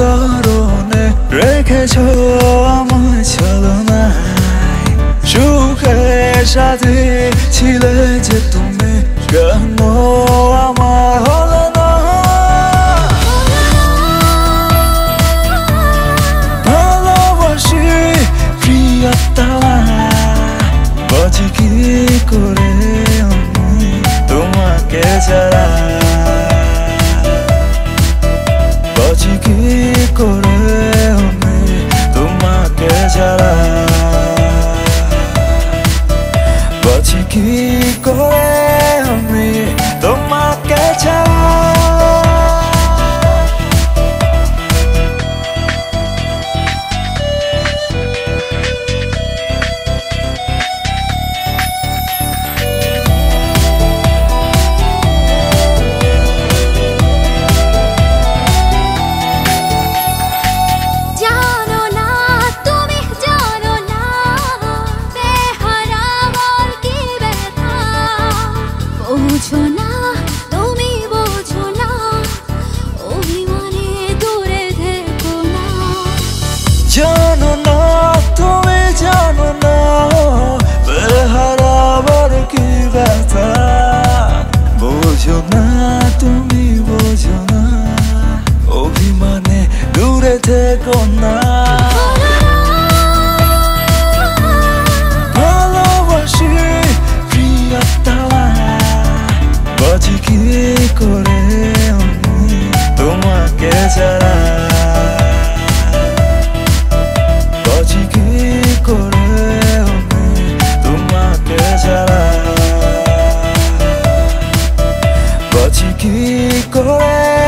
করুণে রেখেছ আমায় ছলনায়। সুখে সাথে ছিলে যে তুমি, কেন আমার হল না? কি করে তোমাকে ছাড়া? ছাড়া। বাঁচি কি আজ কি করে আমি তোমাকে ছাড়া? আজ কি করে আমি কি করে